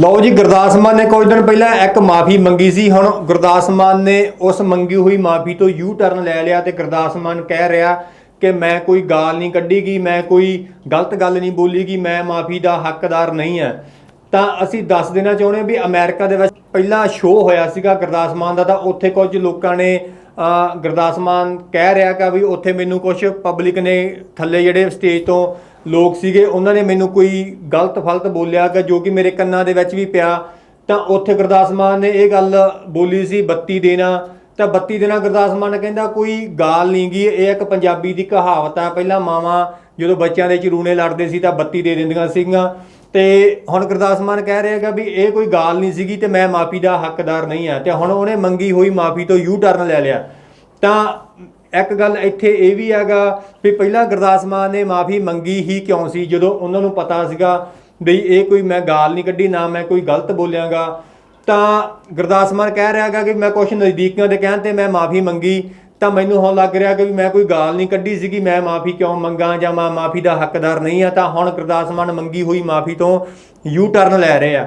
ਲਓ ਜੀ, ਗੁਰਦਾਸ ਮਾਨ ਨੇ ਕੁਝ ਦਿਨ ਪਹਿਲਾਂ ਇੱਕ ਮਾਫੀ ਮੰਗੀ ਸੀ। ਹੁਣ ਗੁਰਦਾਸ ਮਾਨ ਨੇ ਉਸ ਮੰਗੀ ਹੋਈ ਮਾਫੀ ਤੋਂ ਯੂ ਟਰਨ ਲੈ ਲਿਆ ਤੇ ਗੁਰਦਾਸ ਮਾਨ ਕਹਿ ਰਿਹਾ ਕਿ ਮੈਂ ਕੋਈ ਗਾਲ ਨਹੀਂ ਕੱਢੀਗੀ ਮੈਂ ਕੋਈ ਗਲਤ ਗੱਲ ਨਹੀਂ ਬੋਲੀਗੀ ਮੈਂ ਮਾਫੀ ਦਾ ਹੱਕਦਾਰ ਨਹੀਂ ਹਾਂ। ਤਾਂ ਅਸੀਂ ਦੱਸ ਦੇਣਾ ਚਾਹੁੰਦੇ ਹਾਂ ਵੀ ਅਮਰੀਕਾ ਦੇ ਵਿੱਚ ਪਹਿਲਾ ਸ਼ੋਅ ਹੋਇਆ ਸੀਗਾ ਗੁਰਦਾਸ ਮਾਨ ਦਾ, ਤਾਂ ਉੱਥੇ ਕੁਝ ਲੋਕਾਂ ਨੇ ਗੁਰਦਾਸ ਮਾਨ ਕਹਿ ਰਿਹਾ ਕਿ ਵੀ ਉੱਥੇ ਮੈਨੂੰ ਕੁਝ ਪਬਲਿਕ ਨੇ ਥੱਲੇ ਜਿਹੜੇ ਸਟੇਜ ਤੋਂ ਲੋਕ ਸੀਗੇ, ਉਹਨਾਂ ਨੇ ਮੈਨੂੰ ਕੋਈ ਗਲਤ ਫਲਤ ਬੋਲਿਆ ਕਿ ਜੋ ਕਿ ਮੇਰੇ ਕੰਨਾਂ ਦੇ ਵਿੱਚ ਵੀ ਪਿਆ, ਤਾਂ ਉੱਥੇ ਗੁਰਦਾਸ ਮਾਨ ਨੇ ਇਹ ਗੱਲ ਬੋਲੀ ਸੀ 32 ਦੇਣਾ। ਤਾਂ ਬੱਤੀ ਦੇਣਾ ਗੁਰਦਾਸ ਮਾਨ ਕਹਿੰਦਾ, ਕੋਈ ਗਾਲ ਨਹੀਂ ਗੀ, ਇਹ ਇੱਕ ਪੰਜਾਬੀ ਦੀ ਕਹਾਵਤ ਆ। ਪਹਿਲਾਂ ਮਾਵਾਂ ਜਦੋਂ ਬੱਚਿਆਂ ਦੇ ਚਰੂਨੇ ਲੜਦੇ ਸੀ, ਤਾਂ 32 ਦੇ ਦਿੰਦੀਆਂ ਸੀਗੀਆਂ। ਤੇ ਹੁਣ ਗੁਰਦਾਸ ਮਾਨ ਕਹਿ ਰਿਹਾ ਹੈਗਾ ਵੀ ਇਹ ਕੋਈ ਗਾਲ ਨਹੀਂ ਸੀਗੀ ਤੇ ਮੈਂ ਮਾਫੀ ਦਾ ਹੱਕਦਾਰ ਨਹੀਂ ਆ। ਤੇ ਹੁਣ ਉਹਨੇ ਮੰਗੀ ਹੋਈ ਮਾਫੀ ਤੋਂ ਯੂ ਟਰਨ ਲੈ ਲਿਆ। ਤਾਂ ਇੱਕ ਗੱਲ ਇੱਥੇ ਇਹ ਵੀ ਹੈਗਾ ਵੀ ਪਹਿਲਾਂ ਗੁਰਦਾਸ ਮਾਨ ਨੇ ਮਾਫੀ ਮੰਗੀ ਹੀ ਕਿਉਂ ਸੀ? ਜਦੋਂ ਉਹਨਾਂ ਨੂੰ ਪਤਾ ਸੀਗਾ ਵੀ ਇਹ ਕੋਈ ਮੈਂ ਗਾਲ ਨਹੀਂ ਕੱਢੀ, ਨਾ ਮੈਂ ਕੋਈ ਗਲਤ ਬੋਲਿਆਗਾ, ਤਾਂ ਗੁਰਦਾਸ ਮਾਨ ਕਹਿ ਰਿਹਾ ਹੈਗਾ ਕਿ ਮੈਂ ਕੁਛ ਨਜ਼ਦੀਕੀਆਂ ਦੇ ਕਹਿਣ ਤੇ ਮੈਂ ਮਾਫੀ ਮੰਗੀ, ਤਾਂ ਮੈਨੂੰ ਹੁਣ ਲੱਗ ਰਿਹਾ ਕਿ ਵੀ ਮੈਂ ਕੋਈ ਗਾਲ ਨਹੀਂ ਕੱਢੀ ਸੀਗੀ, ਮੈਂ ਮਾਫੀ ਕਿਉਂ ਮੰਗਾ ਜਾਂ ਮੈਂ ਮਾਫੀ ਦਾ ਹੱਕਦਾਰ ਨਹੀਂ ਆ ਤਾਂ ਹੁਣ ਗੁਰਦਾਸ ਮਾਨ ਮੰਗੀ ਹੋਈ ਮਾਫੀ ਤੋਂ ਯੂ ਟਰਨ ਲੈ ਰਹੇ ਆ।